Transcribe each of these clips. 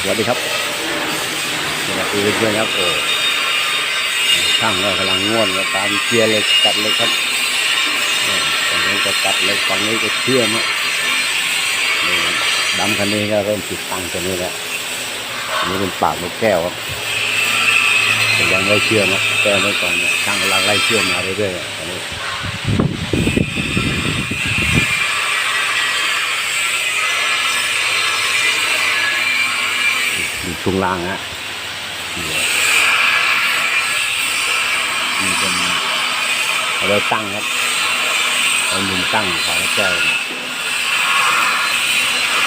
สวัสดีครับสวัสดีเพื่อนๆครับโอ้ช่างก็กำลังง่วนกับการเกียร์เล็กตัดเล็กครับฝั่งนี้ก็ตัดเล็กฝั่งนี้ก็เชื่อมอะนี่ครับดำคันนี้ก็เริ่มติดตั้งตัวนี้แล้วอันนี้เป็นปากนกแก้วครับแต่ยังไม่เชื่อมนะแก้วไว้ก่อนเนี่ยช่างกำลังไล่เชื่อมมาเรื่อยๆ ช่วงล่างฮะนี่เป็นเอาไว้ตั้งครับเอามุมตั้งของแก้ว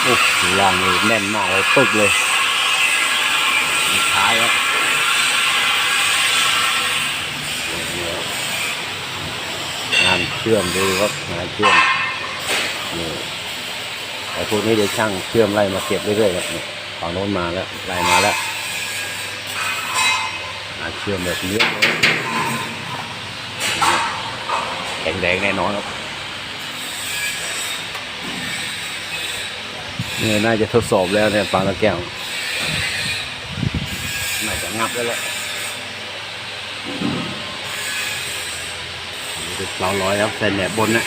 โอ้ช่วงล่างนี่แน่นมากเลยปึ๊กเลยมีท้ายครับงานเชื่อมดูครับงานเชื่อมนี่ไอ้พวกนี้เดี๋ยวช่างเชื่อมไล่มาเก็บเรื่อยๆครับนี่ ฝั่งโน้นมาแล้วไล่มาแล้วอาเชื่อมแบบเนื้อเลยแข็งแรงแน่นอนครับเนี่ยน่าจะทดสอบแล้วเนี่ยปางตะแก้วน่าจะงับแล้วแหละเราร้อยครับใส่แหนบบนนะ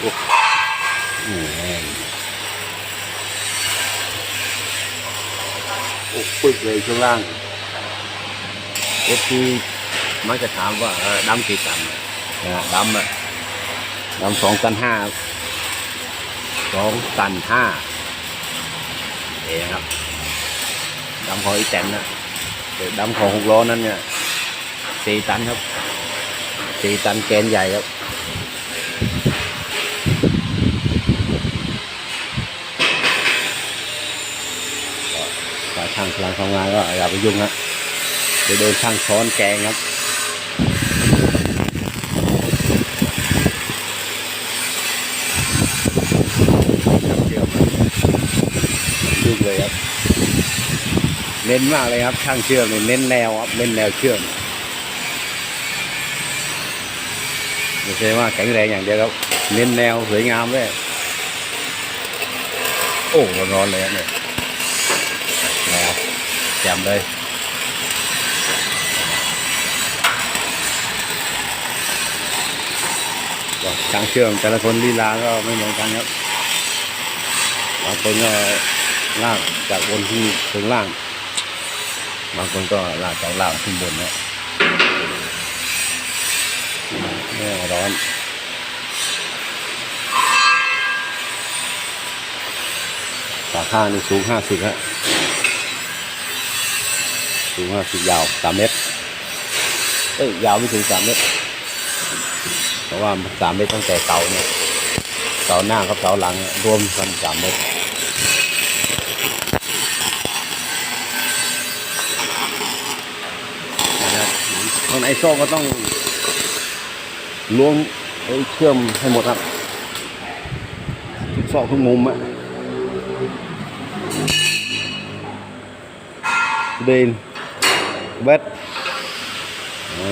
โอ้อืมแน่น อกปึกเลยช่วงล่างเอฟซีมักจะถามว่าเออดำกี่ตันนะฮะดำอะดำสองตันห้าสองตันห้าเองครับดำของอีแตนนะแต่ดำของหกล้อนั้นเนี่ยสี่ตันครับสี่ตันแกนใหญ่ครับ ฝ่ายช่างกำลังทำงานก็อย่าไปยุ่งนะเดี๋ยวโดนช่างช้อนแกงครับเชื่อมยุ่งเลยครับ เน้นมากเลยครับ ช่างเชื่อมเน้นแนวครับเน้นแนวเชื่อมไม่ใช่ว่าแข็งแรงอย่างเดียวครับ เน้นแนวสวยงามเลยโอ้ร้อนๆเลยเนี่ย แจมเลยช่างเชื่อมแต่ละคนลีลาก็ไม่เหมือนกันครับบางคนก็ลากจากบนที่ถึงล่าง บางคนก็ลากจากล่างขึ้นบนนะเนี่ยร้อนฝาข้างนี่สูงห้าสิบฮะ สูงห้าสิบยาวสามเมตรเอ้ยยาวไม่ถึงสามเมตร เพราะว่าสามเมตรตั้งแต่เสาเนี่ยเสาหน้ากับเสาหลังเนี่ยรวมกันสามเมตรนะครับตรงไอโซ่ก็ต้องล้วงไอ้เชื่อมให้หมดครับทุกซอกทุกมุมอะเดิน เบ็ดโอ้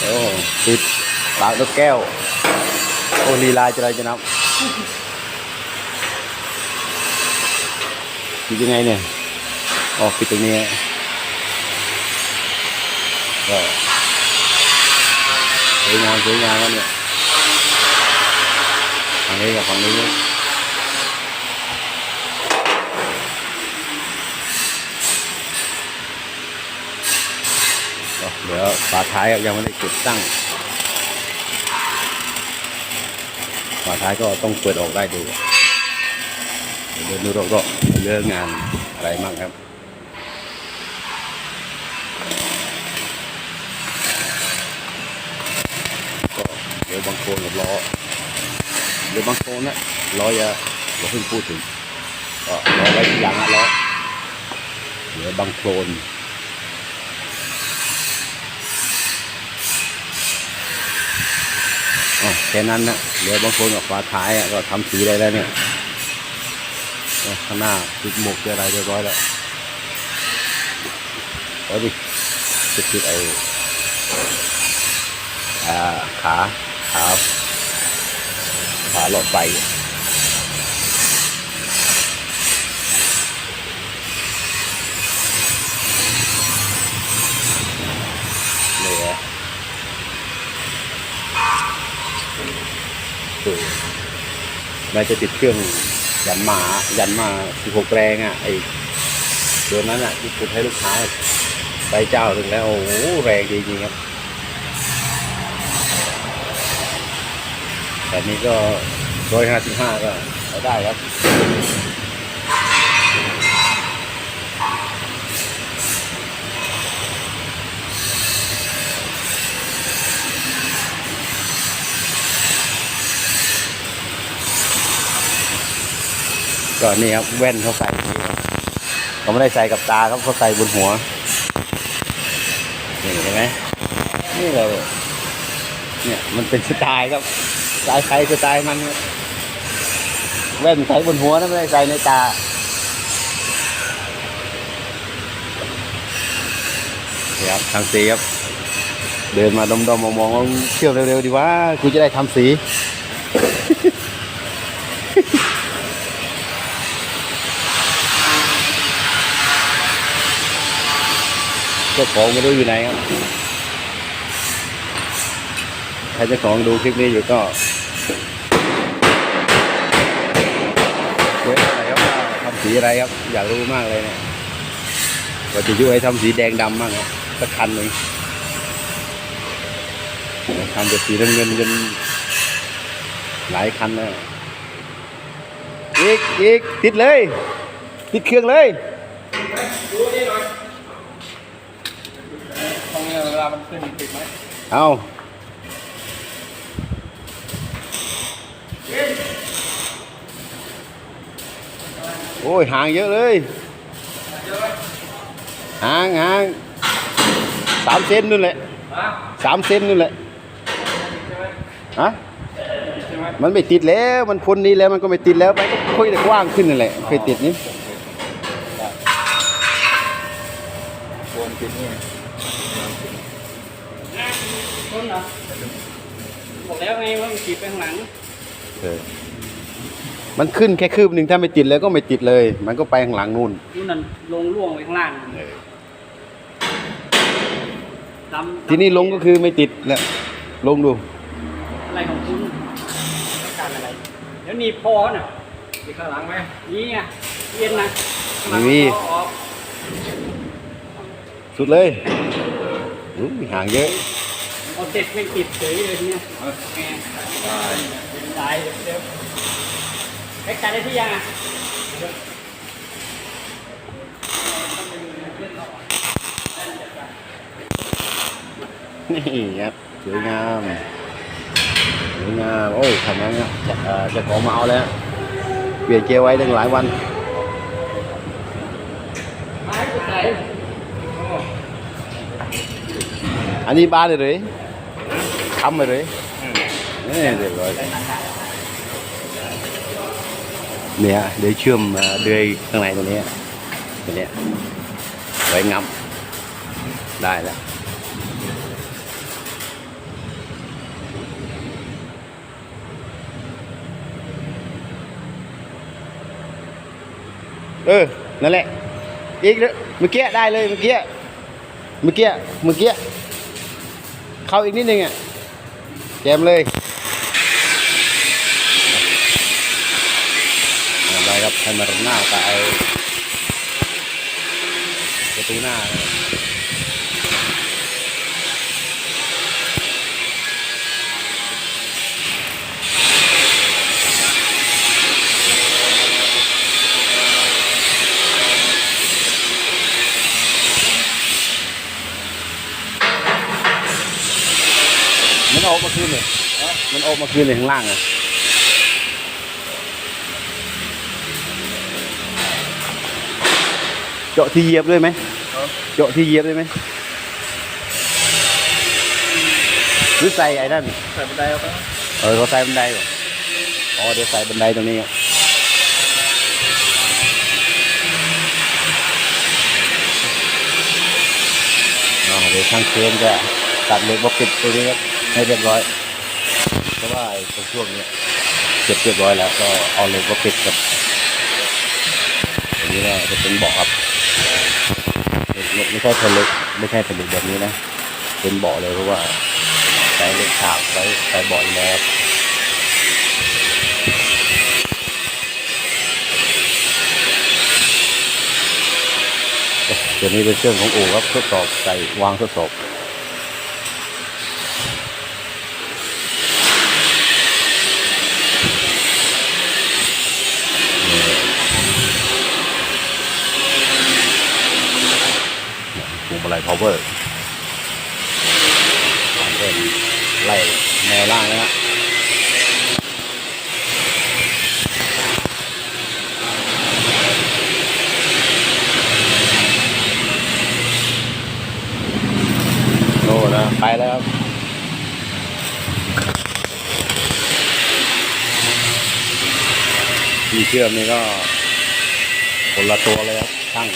โอ้ปิดปากนกแก้วโอ้ลีลาจะไรจะนับปิดยังไงเนี่ยอ๋อปิ ดี๋ยวฝาท้ายยังไม่ได้เก็บตั้งฝาท้ายก็ต้องเปิดออกได้ดูเดี๋ยวดูเราก็เรื่องงานอะไรมั่งครับก็เดี๋ยวบางโคนกับล้อเดี๋ยวบางโคนนะล้ออย่าอย่าเพิ่งพูดถึงก็ล้อไว้ทีหลังอะล้อเดี๋ยวบางโคลน อ๋อ แค่นั้นนะเดี๋ยวบางคนกับฝาท้ายก็ทำสีได้แล้วเนี่ยข้างหน้าติดหมวกอะไรเรียบร้อยแล้วแล้วดิจะติดไอ้อ่าขาขาขาหลอดไฟนี่ฮะ ดูแม้จะติดเครื่องยันหมา ยันมาสี่หกแรงอะไอตัวนั้นอะที่คุณให้ลูกค้าไปเจ้าถึงแล้วโอ้โหแรงดีจริงครับแต่นี้ก็ร้อยห้าสิบห้าก็ได้ครับ ก็นี่ครับแว่นเขาใส่ดีครับเขาไม่ได้ใส่กับตาครับเขาใส่บนหัวนี่เห็นไหมนี่เลยเนี่ยมันเป็นสไตล์ครับสไตล์ใครสไตล์มันแว่นใส่บนหัวนะไม่ได้ใส่ในตาครับทางสีครับ เดินมาดมๆมองๆเชื่อเร็วๆดีว่ากูจะได้ทำสี เจ้าของไม่รู้อยู่ไหนครับถ้าเจ้าของดูคลิปนี้อยู่ก็เว้ยอะไรครับทำสีอะไรครับ อยากรู้มากเลยเนี่ยว่าจะยุให้ทำสีแดงดำบ้างครับสักคันหนึ่งทำจากสีน้ำเงินจนหลายคันเลยอีกอีกติดเลย ติดเครื่องเลย ตรงนี้เว ลามันขึ้นติดไหมเอาโอ้ยห่างเยอะเลยห่างห่างสามเซนนู่นแหละฮะสามเซนนู่นแหละใช่ไหมฮะใช่ไหมมันไม่ติดแล้ว มันพ้นนี้แล้วมันก็ไม่ติดแล้วไปก็ค่อยแต่กว้างขึ้นนั่นแหละเคยติดนี่ โวนติดนี่ ต้นเหรอบอก แล้วไงว่ามันขีดไปข้างหลังเออมันขึ้นแค่คืบหนึ่งถ้าไม่ติดแล้วก็ไม่ติดเลย มันก็ไปข้างหลังนู่นนู่นนั่นลงล่วงไปข้างล่างดำทีนี้ลงก็คือไม่ติดแล้วลงดูอะไรของคุณต้องการอะไรเดี๋ยวหนีบพอน่ะติดข้างหลังไหมนี่ไงเย็นนะไม่มีเอาออก สุดเลยอุ้ยห่างเยอะ เอาเสร็จไม่ติดเฉยเลยเนี่ยแหมตายเดี๋ยวแพ็กกันได้ที่ยังอะนี่ครับสวยงามสวยงามโอ้ยทำนั้นครับจะเอ่อจะขอมาเอาแล้วเปลี่ยนเกียร์ไว้ตั้งหลายวันไม้กูใส่อันนี้บ้านเลยหรือ ทำไปเลยนี่เรียบร้อยเนี่ยเดี๋ยวเชื่อมเอ่อเดือยข้างในตรงนี้ตัวเนี้ยไว้งับได้แล้วเออ นั่นแหละ อีกแล้วเมื่อกี้ได้เลยเมื่อกี้ เมื่อกี้ เมื่อกี้ เข้าอีกนิดนึงอะ แจมเลยอะไรครับให้มาหน้าตาเอาประตูหน้า คืนเลยมันออกมาคืนเลยข้างล่างอะเจาะที่เหยียบด้วยไหมเจาะที่เหยียบด้วยไหมหรือใส่ไอ้นั่นใส่บันไดเอาไปเออเขาใส่บันไดก่อนอ๋อเดี๋ยวใส่บันไดตรงนี้ครับอ๋อเดี๋ยวทางเครนจะตัดเหล็กบล็อกปิดตัวนี้ครับ ให้เรียบร้อย เพราะว่าตรงช่วงนี้เสร็จเรียบร้อยแล้ว ก็เอาเล็กมาปิดกับอันนี้ก็จะเป็นเบาะครับไม่ใช่ผลึกไม่ใช่ผลึกแบบนี้นะ เป็นเบาะเลยเพราะว่าใช้เล็กฉาบไว้ใช้เบาะอยู่แล้วครับตัวนี้เป็นเครื่องของอู่ครับทดสอบใส่วางทดสอบ พวงมาลัย power เป็นไล่แนวล่างนะฮะโน่นนะไปแล้วครับที่เชื่อมนี่ก็คนละตัวเลยครับช่าง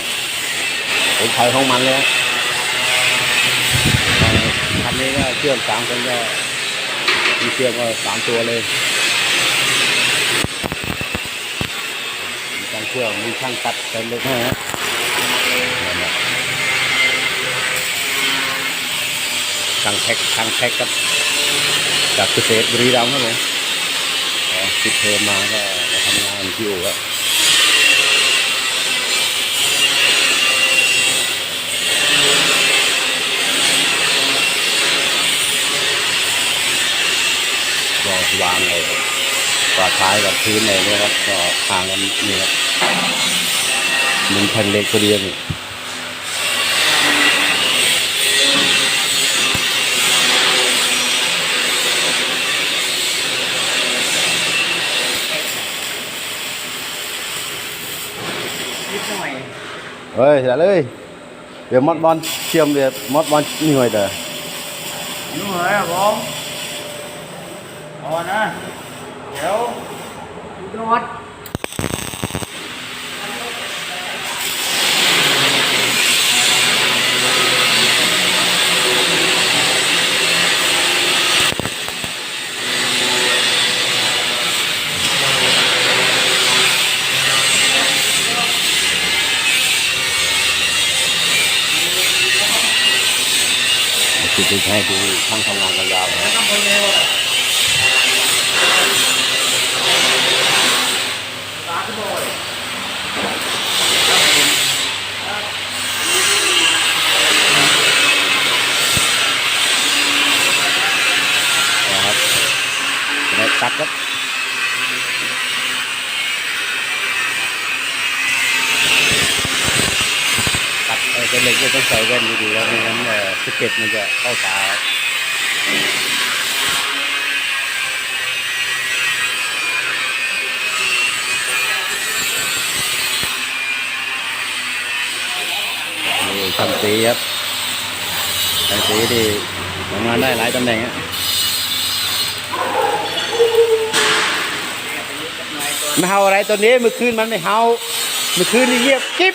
ผมใช้ของมันเลยคันนี้ เชื่อมสามคนก็มีเชื่อมก็สามตัวเลยมีการเชื่อมมีช่างตัดเต็มเลยนะฮะช่างแท็กช่างแท็กกับจากเกษตรบุรีรัมย์ครับผมอ๋อติดเทอมมาก็มาทำงานที่อู่แล้ว ก็ วางเลยฝาท้ายกับพื้นเลยเนี่ยครับก็ห่างกันนี่ครับหนึ่งแผ่นเหล็กตัวเดียวนี่นิดหน่อยเฮ้ยอย่าเลยเดี๋ยวมดบอลเชื่อมเดี๋ยวมดบอลนี่หน่อยเด้อนู่นเลยครับผม เอานะ เดี๋ยวดูวัดคือจะให้ดูช่างทำงานกันยาวนะ ต้องคนเร็วตาขึ้นบ่อย นะครับแล้วตัดครับตัดเออเป็นเหล็ ก็ต้องใส่แว่นดีๆแล้วไม่งั้นสเก็ดมันจะเข้าตานี่ช่างตีครับช่างตีที่ทำงานได้หลายตำแหน่งอะไม่เฮาอะไรตัวนี้เมื่อคืนมันไม่เฮาเมื่อคืนนี่เงียบกิ๊บ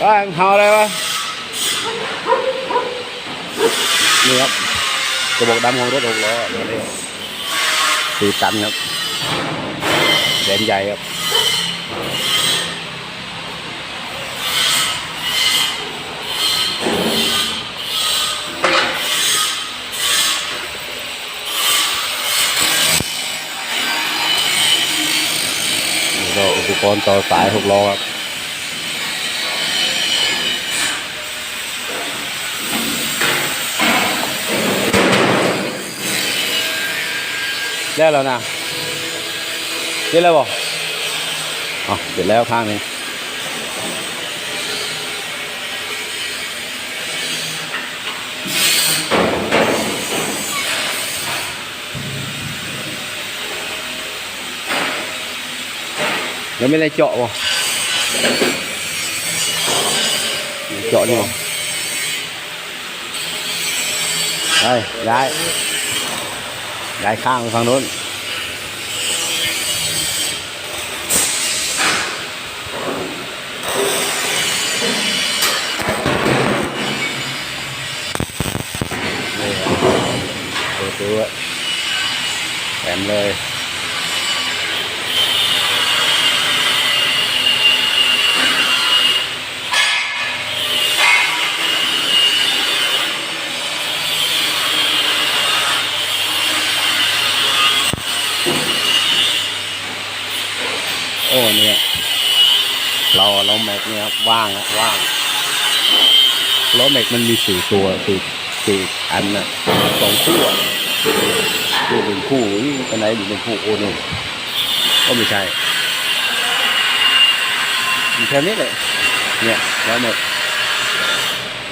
来，好来吧。 นั้นนะว่าเฮาอะไรวะนี่ครับกระบอกดำของรถหกล้อตัวนี้สี่ตันครับแดนใหญ่ครับนี่ก็อุปกรณ์ต่อสายหกล้อครับ ได้แล้วนะเสร็จแล้วบอกอ๋อเสร็จแล้วข้างหนึงแล้วไม่ได้เจาะบ่เจาะนี่บ่ไปย้า ย้ายข้างไปฝั่งนู้นนี่ครับเปิดตัวแถมเลย อ้เนี่ยเราเราแม็กเนี่ยครับว่างอะว่างล้อแม็กมันมีสี่ตัวสี่สี่อันนะสองคู่อะดูเป็นคู่อันไหนดูเป็นคู่โอ้นู่นก็ไม่ใช่มีแค่นี้เลยเนี่ยล้อแม็ก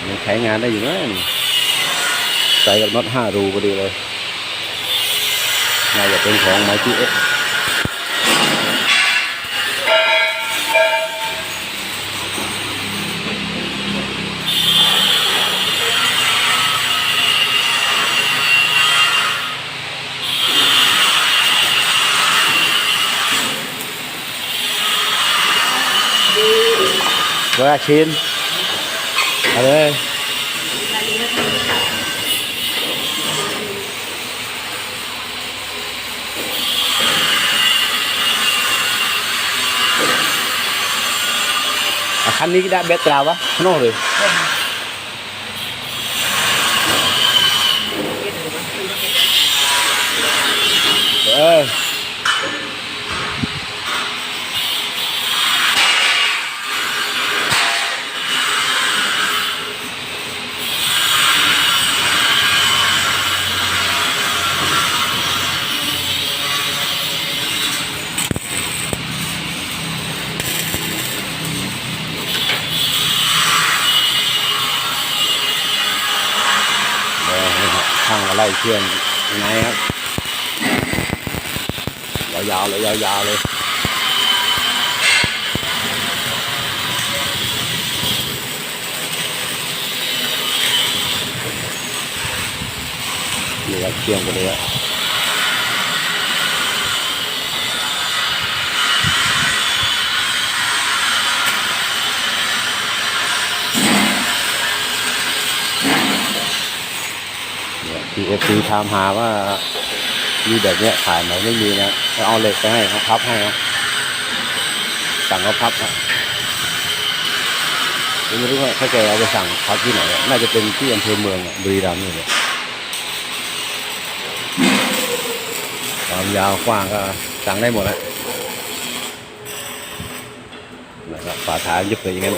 ยังใช้งานได้อยู่นะนี่ใส่กับน็อตห้ารูพอดีเลยน่าจะเป็นของไมค์เอส ว่าชินเอาเลยอะคั ช่างมาไล่เพื่อนยังไงครับยาวๆเลยยาวๆเลยนี่ครับเคียงกันเลยครับ เนี่ยทีเอฟซีถามหาว่ามีแบบเนี้ยขายไหมไม่มีนะเราเอาเหล็กไปให้เขาพับให้ครับสั่งเขาพับครับไม่รู้ว่าถ้าแกเอาไปสั่งพับที่ไหนน่าจะเป็นที่อำเภอเมืองบุรีรัมย์นี่แหละความยาวกว้างก็สั่งได้หมดแล้วนะครับฝาท้ายยึดเลยอย่างนั้น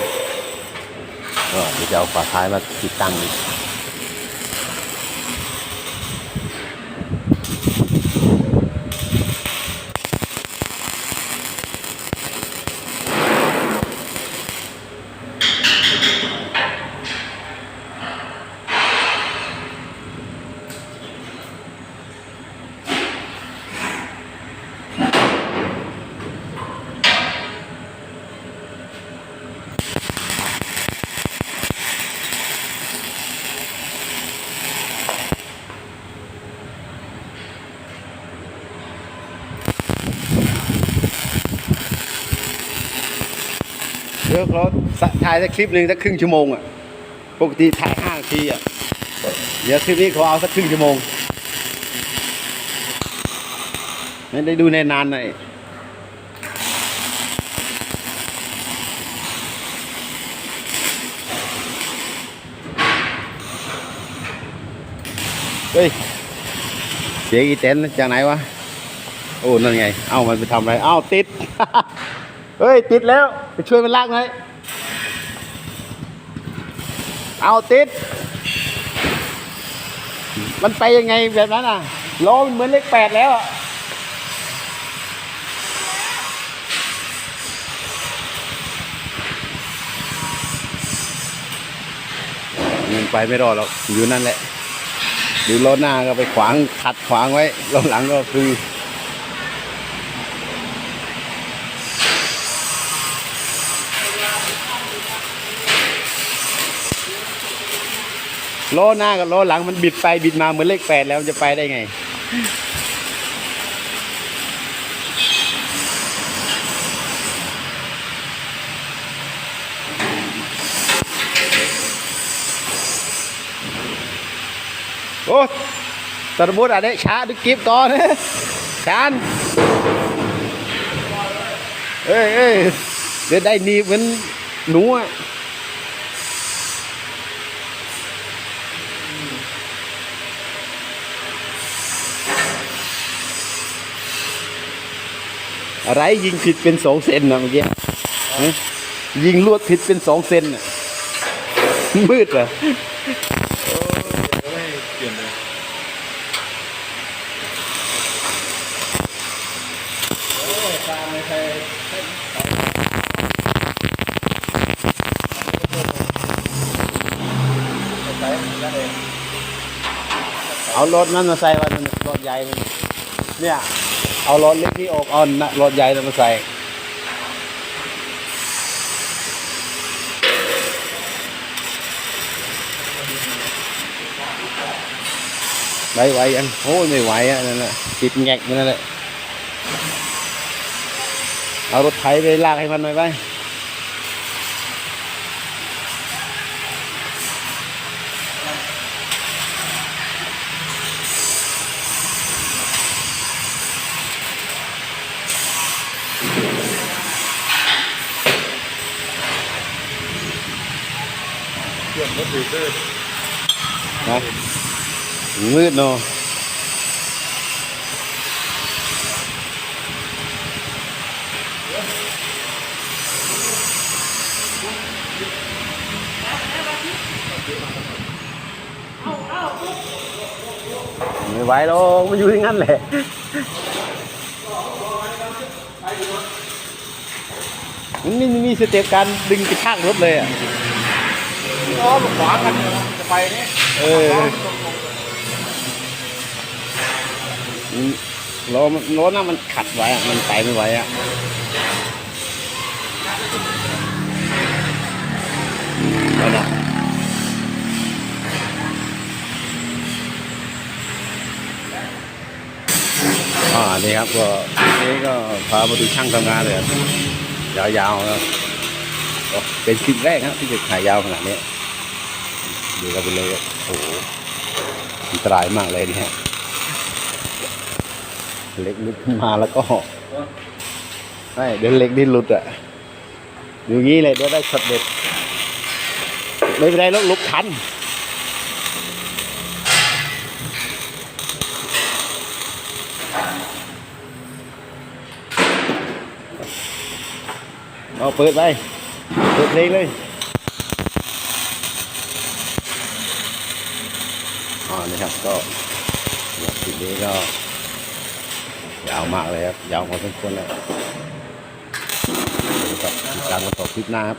ก็เดี๋ยวจะเอาฝาท้ายมาติดตั้ง ดี๋ยวเขาถ่ายสักคลิปหนึ่งสักครึ่งชั่วโมงอะปกติถ่ายห้านาทีอะเดี๋ยวคลิปนี้เขาเอาสักครึ่งชั่วโมงไม่ได้ดูในนานหน่อยเฮ้ยเสียงอีเต็นจากไหนวะ โอ้ นั่นไง เอ้ามันไปทำอะไร เอ้าติด เฮ้ย ติดแล้ว ไปช่วยมันลากหน่อย เอาติด มันไปยังไงแบบนั้นอะล้อมันเหมือนเลขแปดแล้วอะมันไปไม่รอดหรอกอยู่นั่นแหละดูล้อหน้าก็ไปขวางขัดขวางไว้ล้อหลังก็คือ ล้อหน้ากับล้อหลังมันบิดไปบิดมาเหมือนเลขแปดแล้วจะไปได้ไง โอ้สมมติอะไรช้าดูกิฟก่อนชานเอ้ยเอ้ยเดี๋ยวได้หนีเหมือนหนูอะ อะไรยิงผิดเป็นสองเซนนะเมื่อกี้ยิงลวดผิดเป็นสองเซนน่ะมืดเหรอไม่เปลี่ยนเลยโอ้ยตามไม่เอารถนั้นมาใส่วันรถใหญ่เนี่ย เอารถเล็กที่ออกเอานะรถใหญ่นั้นมาใส่ไม่ไหวยังโอ้ยไม่ไหวอะนั่นแหละจิตแงกนั่นแหละเอารถไถไปลากให้มันหน่อยไป นะมืดเนาะไม่ไหวหรอกมันอยู่อย่งนั้นแหละมันนี่มีสเต็ปการดึงกระชากรถเลยอะ ล้อมันขวางกันจะไปนี่เออล้อมันล้อหน้ามันขัดไว้อะมันไปไม่ไหวอะเอานะอ่านี่ครับก็นี่ก็พามาดูช่างทำงานเลยยาวๆครับเป็นคลิปแรกครับที่จะถ่ายยาวขนาดนี้ ดูกันไปเลยโอ้โหอันตรายมากเลยเนี่ยเล็กลุดมาแล้วก็ไม่เดี๋ยวเล็กดิ้นหลุดอะอยู่งี้เลยเดี๋ยวได้ช็อตเด็ดไม่เป็นไรแล้วลุกทันเอาเปิดไปเปิดเพลงเลย อ๋อนี่ครับ ก็ทีนี้ก็ยาวมากเลยครับ ยาวพอสมควรแล้วติดตามกันต่อคลิปหน้าครับ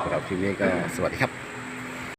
สำหรับคลิปนี้ก็สวัสดีครับ